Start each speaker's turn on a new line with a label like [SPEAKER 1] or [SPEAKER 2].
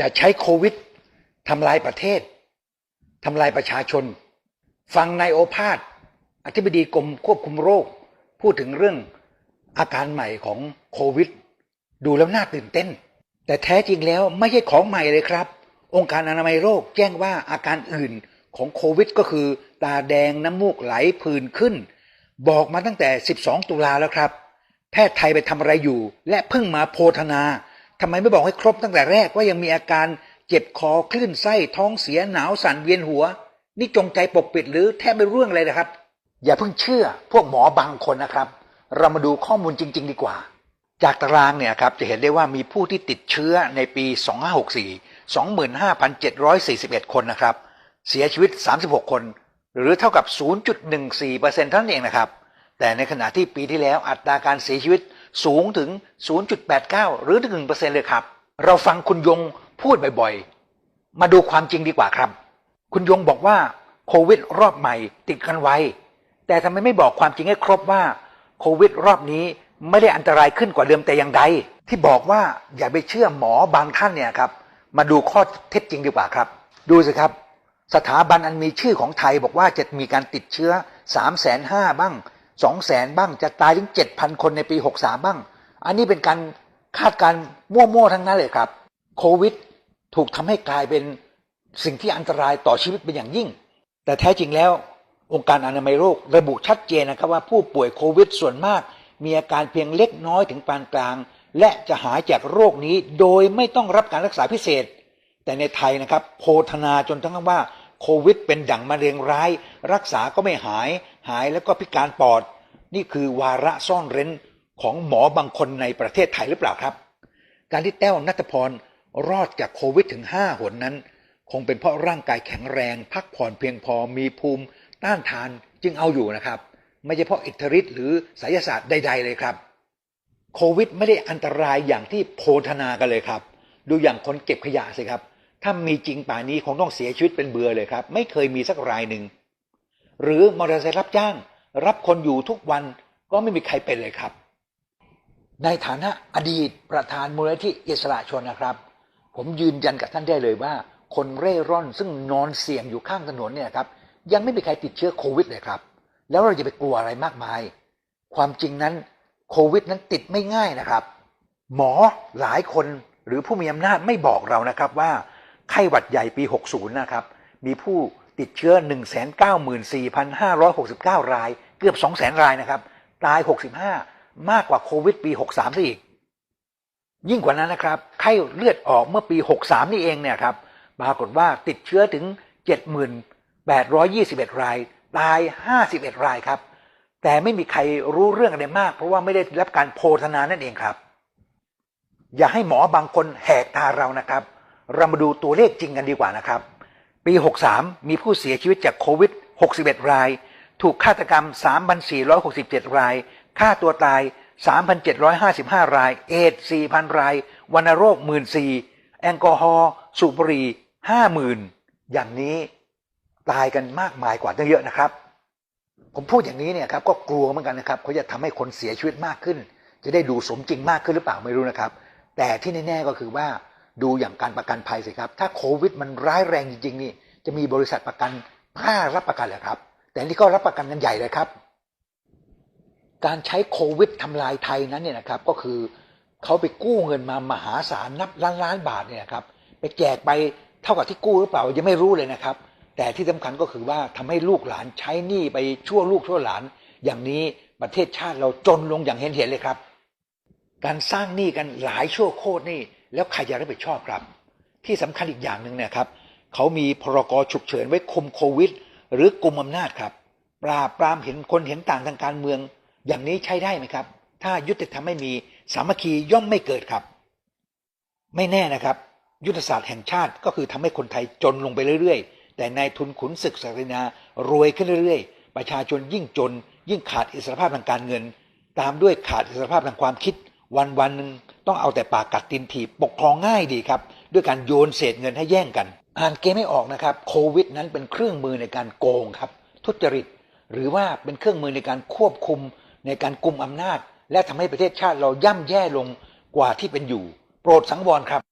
[SPEAKER 1] อย่าใช้โควิดทำลายประเทศทำลายประชาชน ฟังนายโอภาสอธิบดีกรมควบคุมโรค พูดถึงเรื่องอาการใหม่ของโควิด ดูแล้วน่าตื่นเต้น แต่แท้จริงแล้วไม่ใช่ของใหม่เลยครับ องค์การอนามัยโรคแจ้งว่าอาการอื่นของโควิด ก็คือ ตาแดงน้ำมูกไหลผื่นขึ้น บอกมาตั้งแต่ 12 ตุลาแล้วครับ แพทย์ไทยไปทำอะไรอยู่ และเพิ่งมาโพธนา ทำไมไม่บอกให้ครบตั้งแต่แรกว่ายังมีอาการเจ็บคอคลื่นไส้ท้องเสียหนาวสั่นเวียนหัว นี่จงใจปกปิดหรือแทบไม่รู้เรื่องเลยนะครับ อย่าเพิ่งเชื่อพวกหมอบางคนนะครับ เรามาดูข้อมูลจริง ๆ ดีกว่า จากตารางเนี่ยครับจะเห็นได้ว่ามีผู้ที่ติดเชื้อในปี 2564 25,741 คนนะครับ เสียชีวิต 36 คน หรือเท่ากับ 0.14%เท่านั้นเองนะครับ แต่ในขณะที่ปีที่แล้วอัตราการเสียชีวิตสูงถึง 0.89 หรือถึง 1%เลยครับ เราฟังคุณยงพูดบ่อยๆ มาดูความจริงดีกว่าครับ คุณยงบอกว่าโควิดรอบใหม่ติดกันไว แต่ทำไมไม่บอกความจริงให้ครบว่าโควิดรอบนี้ไม่ได้อันตรายขึ้นกว่าเดิมแต่อย่างใด ที่บอกว่าอย่าไปเชื่อหมอบางท่านเนี่ยครับ มาดูข้อเท็จจริงดีกว่าครับ ดูสิครับ สถาบันอันมีชื่อของไทยบอกว่าจะมีการติดเชื้อ 3 5 0 0 0บ้าง 2 0 0 0 0 0บ้างจะตายถึง7,000คนในปี63บ้าง อันนี้เป็นการคาดการ์มั่วๆทั้งนั้นเลยครับ โควิดถูกทำให้กลายเป็นสิ่งที่อันตรายต่อชีวิตเป็นอย่างยิ่ง แต่แท้จริงแล้ว องค์การอนามัยโลกระบุชัดเจนนะครับว่าผู้ป่วยโควิดส่วนมาก มีอาการเพียงเล็กน้อยถึงปานกลาง และจะหายจากโรคนี้โดยไม่ต้องรับการรักษาพิเศษ แต่ในไทยนะครับโพธนาจนทั้งว่าโควิดเป็นดั่งมะเร็งร้าย รักษาก็ไม่หาย หายแล้วก็พิการปอด นี่คือวาระซ่อนเร้นของหมอบางคนในประเทศไทยหรือเปล่าครับ การที่แต้วนัทพรรอดจากโควิดถึง 5 หนนั้น คงเป็นเพราะร่างกายแข็งแรง พักผ่อนเพียงพอมีภูมิต้านทานจึงเอาอยู่นะครับ ไม่ใช่เพราะอิทธิฤทธิ์หรือไสยศาสตร์ใด ๆ เลยครับ โควิดไม่ได้อันตรายอย่างที่โพธนากันเลยครับ ดูอย่างคนเก็บขยะสิครับ ถ้ามีจริงป่านนี้คงต้องเสียชีวิตเป็นเบื่อเลยครับ ไม่เคยมีสักรายหนึ่ง หรือมอเตอร์ไซค์รับจ้าง รับคนอยู่ทุกวันก็ไม่มีใครเป็นเลยครับ ในฐานะอดีตประธานมูลนิธิอิสระชนนะครับ ผมยืนยันกับท่านได้เลยว่า คนเร่ร่อนซึ่งนอนเสี่ยงอยู่ข้างถนนเนี่ยครับยังไม่มีใครติดเชื้อโควิดเลยครับ แล้วเราจะไปกลัวอะไรมากมาย ความจริงนั้นโควิดนั้นติดไม่ง่ายนะครับ หมอหลายคนหรือผู้มีอำนาจไม่บอกเรานะครับว่าไข้หวัดใหญ่ปี 60 นะครับ มีผู้ ติดเชื้อ 194,569 ราย เกือบ 200,000 รายนะครับ ตาย 65 มากกว่าโควิดปี 63ซะอีก ยิ่งกว่านั้นนะครับ ไข้เลือดออกเมื่อปี 63 นี่เองเนี่ยครับ ปรากฏว่าติดเชื้อถึง 78,21 ราย ตาย 51 รายครับ แต่ไม่มีใครรู้เรื่องอะไรมาก เพราะว่าไม่ได้รับการโพธนานั่นเองครับ อย่าให้หมอบางคนแหกตาเรานะครับ เรามาดูตัวเลขจริงกันดีกว่านะครับ ปี 63 มีผู้เสียชีวิตจากโควิด 61 ราย ถูกฆาตกรรม 3,467 ราย ฆ่าตัวตาย 3,755 ราย เอดส์4,000 ราย วัณโรค 14,000 แอลกอฮอล์ สูบบุหรี่ 50,000 อย่างนี้ตายกันมากมายกว่าตั้งเยอะนะครับ ผมพูดอย่างนี้เนี่ยครับก็กลัวเหมือนกันนะครับเขาจะทำให้คนเสียชีวิตมากขึ้น จะได้ดูสมจริงมากขึ้นหรือเปล่าไม่รู้นะครับ แต่ที่แน่ๆก็คือว่า ดูอย่างการประกันภัยสิครับ ถ้าโควิดมันร้ายแรงจริงๆนี่จะมีบริษัทประกันกล้ารับประกันเหรอครับ แต่นี่ก็รับประกันกันใหญ่เลยครับ การใช้โควิดทำลายไทยนั้นเนี่ยนะครับ ก็คือเขาไปกู้เงินมามหาศาลนับล้านล้านบาทเนี่ยครับ ไปแจกไปเท่ากับที่กู้หรือเปล่ายังไม่รู้เลยนะครับ แต่ที่สำคัญก็คือว่าทำให้ลูกหลานใช้หนี้ไปชั่วลูกชั่วหลาน อย่างนี้ประเทศชาติเราจนลงอย่างเห็นเห็นเลยครับ การสร้างหนี้กันหลายชั่วโคตรนี่ แล้วใครจะรับผิดชอบครับ ที่สำคัญอีกอย่างหนึ่งเนี่ยครับเขามีพรกฉุกเฉินไว้คุมโควิด หรือกลุ่มอำนาจครับ ปราบปรามเห็นคนเห็นต่างทางการเมือง อย่างนี้ใช้ได้ไหมครับ ถ้ายุติธรรมไม่มีสามัคคีย่อมไม่เกิดครับ ไม่แน่นะครับ ยุทธศาสตร์แห่งชาติก็คือทำให้คนไทยจนลงไปเรื่อยๆ แต่นายทุนขุนศึกศักดินารวยขึ้นเรื่อยๆ ประชาชนยิ่งจน ยิ่งขาดอิสรภาพทางการเงิน ตามด้วยขาดอิสรภาพทางความคิด วันวันๆหนึ่ง ต้องเอาแต่ปากกัดตินถีบปกครองง่ายดีครับ ด้วยการโยนเศษเงินให้แย่งกัน อ่านเกมไม่ออกนะครับโควิด นั้นเป็นเครื่องมือในการโกงครับทุจริต หรือว่าเป็นเครื่องมือในการควบคุมในการกุมอำนาจ และทำให้ประเทศชาติเราย่ำแย่ลงกว่าที่เป็นอยู่ โปรดสังวรครับ